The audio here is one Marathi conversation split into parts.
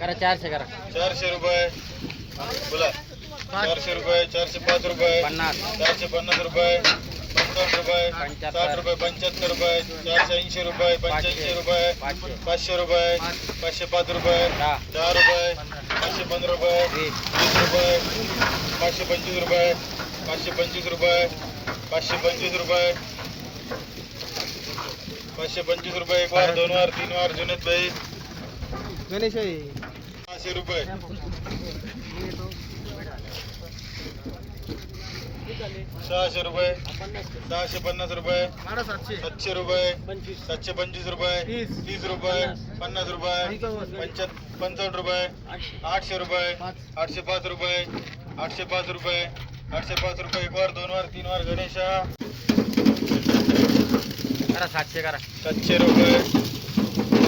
करा चारशे करा. चारशे रुपये. बोला. चारशे रुपये चारशे पाच रुपये. पन्नास. चारशे पन्नास रुपये. पंचावन्न रुपये. पंच्याहत्तर. साठ रुपये पंच्याहत्तर रुपये. चारशे ऐंशी रुपये पंच्याऐंशी रुपये. पाचशे. पाचशे रुपये. पाचशे पाच रुपये. दहा. रुपये. पाचशे पंधरा रुपये. वीस. वीस रुपये. पाचशे पंचवीस रुपये. पाचशे पंचवीस रुपये. पाचशे पंचवीस रुपये. पाचशे पंचवीस रुपये एक वार दोन वार तीन वार जुनेत भाई गणेश सहाशे रुपये. सहाशे रुपये सहाशे पन्नास रुपये सातशे. रुपये सातशे पंचवीस रुपये तीस. रुपये पन्नास रुपये पंचावन्न. रुपये आठशे. रुपये आठशे पाच रुपये आठशे पाच रुपये आठशे पाच रुपये एक वार दोन वार तीन वार गणेशा. करा सातशे करा. सातशे रुपये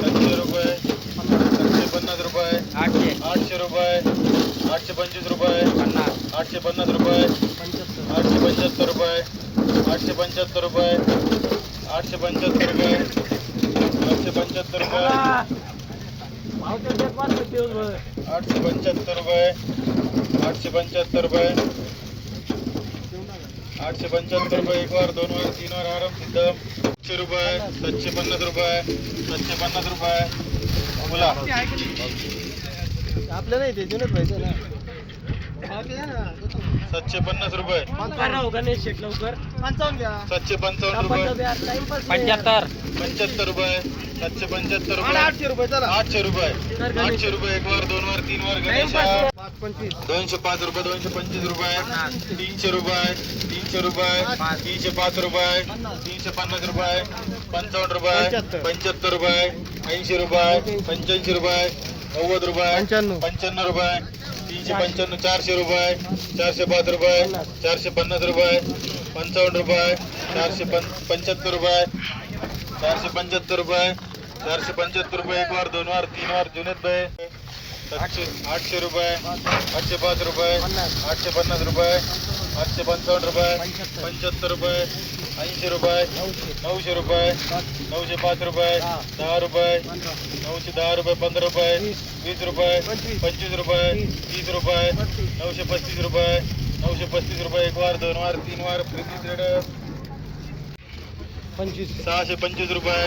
सातशे रुपये सातशे पन्नास रुपये आठशे. आठशे रुपये आठशे पंचवीस रुपये पन्नास. आठशे पन्नास रुपये आठशे पंच्याहत्तर रुपये आठशे पंच्याहत्तर रुपये आठशे पंच्याहत्तर रुपये आठशे पंच्याहत्तर रुपये आठशे पंच्याहत्तर रुपये आठशे पंच्याहत्तर रुपये आठशे पंच्याहत्तर रुपये एक वार दोन वार तीन वार आराम सिद्धम सातशे रुपये सातशे पन्नास रुपये सातशे पन्नास रुपये. बोला. आपल्या नाही ते जुनेच पाहिजे ना. सातशे पन्नास रुपये. गणेश शेट लवकर. पंचावन्न घ्या. सातशे पंचावन्न रुपये. पंच्याहत्तर. पंच्याहत्तर रुपये. सातशे पंच्याहत्तर रुपये. आठशे रुपये चला. आठशे रुपये. आठशे रुपये एक वार दोन वार तीन वार गणेशा. दोनशे पाच रुपये दोनशे पंचवीस रुपये तीनशे रुपये तीनशे रुपये तीनशे पाच रुपये तीनशे पन्नास रुपये पंचावन्न रुपये पंच्याहत्तर. रुपये ऐंशी रुपये पंच्याऐंशी रुपये नव्वद रुपये पंच्याण्णव. रुपये तीनशे पंच्याण्णव चारशे रुपये चारशे पाच रुपये चारशे पन्नास रुपये पंचावन्न रुपये चारशे पंच्याहत्तर रुपये चारशे पंच्याहत्तर रुपये चारशे पंच्याहत्तर रुपये एक वार दोन वार तीन वार जुनेत भाई आठशे आठशे रुपये आठशे पाच रुपये आठशे पन्नास रुपये आठशे पंचावन्न रुपये पंच्याहत्तर रुपये ऐंशी रुपये नऊशे रुपये नऊशे पाच रुपये दहा रुपये नऊशे दहा रुपये पंधरा रुपये वीस रुपये पंचवीस रुपये तीस रुपये नऊशे पस्तीस रुपये नऊशे पस्तीस रुपये एक वार दोन वार तीन वार प्रीती पंचवीस सहाशे पंचवीस रुपये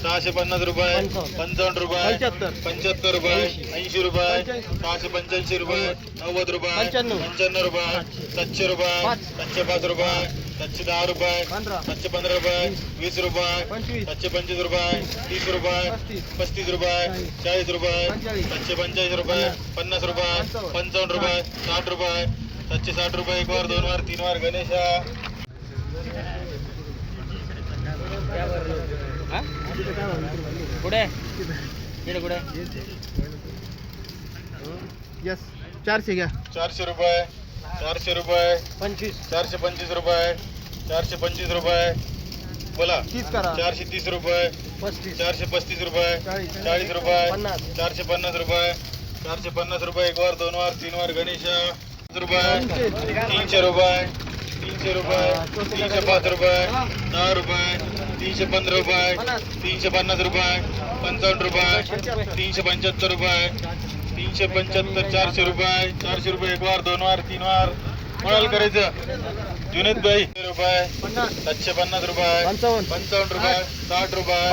सहाशे पन्नास रुपये पंचावन्न रुपये पंच्याहत्तर. रुपये ऐंशी रुपये सहाशे पंच्याऐंशी रुपये नव्वद रुपये पंच्याण्णव. रुपये सातशे रुपये. सातशे पाच रुपये सातशे दहा रुपये. सातशे पंधरा रुपये वीस रुपये. सातशे पंचवीस रुपये तीस रुपये पस्तीस. रुपये चाळीस. रुपये. सातशे पंचेचाळीस रुपये पन्नास रुपये पंचावन्न. रुपये साठ रुपये सातशे साठ रुपये एक वार दोन वार तीन वार गणेशा? कुठे? इकडे कुठे? यस चारशे घ्या. चारशे रुपये. चारशे रुपये. पंचवीस. चारशे पंचवीस रुपये. चारशे पंचवीस रुपये. बोला. तीस करा. चारशे तीस रुपये. पस्तीस. चारशे पस्तीस रुपये. चाळीस. रुपये. चारशे पन्नास रुपये. चारशे पन्नास रुपये. एक वार दोन वार तीन वार गणेश. रुपये. तीनशे रुपये. तीनशे रुपये तीनशे पाच रुपये दहा रुपये तीनशे पंधरा रुपये तीनशे पन्नास रुपये पंचावन्न रुपये तीनशे पंच्याहत्तर रुपये तीनशे पंच्याहत्तर चारशे रुपये चारशे रुपये एक वार दोन वार तीन वार. कोणाला करायचं? जुनेद भाई. रुपये सातशे पन्नास रुपये पंचावन्न. रुपये साठ रुपये.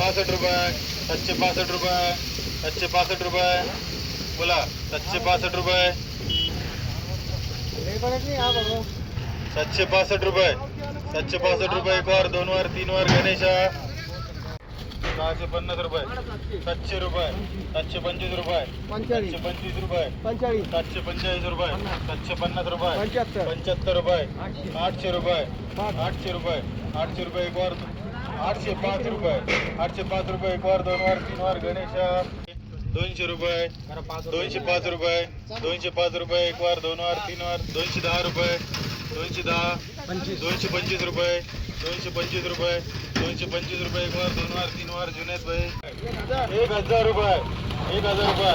पासष्ट रुपये सातशे पासष्ट रुपये सातशे पासष्ट रुपये. बोला सातशे पासष्ट रुपये. सातशे पासष्ट रुपये. सातशे पासष्ट रुपये एक वार दोन वार तीन वार गणेशा. सहाशे पन्नास रुपये. सातशे रुपये. सातशे पंचवीस रुपये. सातशे पंचवीस रुपये. सातशे पंचेचाळीस रुपये. सातशे पन्नास रुपये. पंच्याहत्तर. रुपये. आठशे. रुपये. आठशे रुपये. आठशे रुपये एक वार आठशे पाच रुपये. आठशे पाच रुपये एक वार दोन वार तीन वार गणेशा. दोनशे रुपये. दोनशे पाच रुपये. दोनशे पाच रुपये एक वार दोन वार तीन वार दोनशे दहा रुपये. दोनशे दहा पंचवीस. दोनशे पंचवीस रुपये दोनशे पंचवीस रुपये दोनशे पंचवीस रुपये एक वार दोन वार तीन वार जुनेत भाई. एक हजार रुपये एक हजार रुपये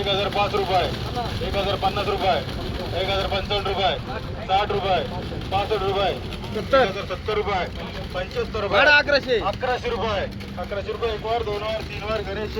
एक हजार पाच रुपये एक हजार पन्नास रुपये एक हजार पंचावन्न रुपये साठ रुपये पासष्ट रुपये सत्तर. हजार सत्तर रुपये पंच्याहत्तर रुपये अकराशे. अकराशे रुपये अकराशे रुपये एक वार दोन वार तीन वार गणेश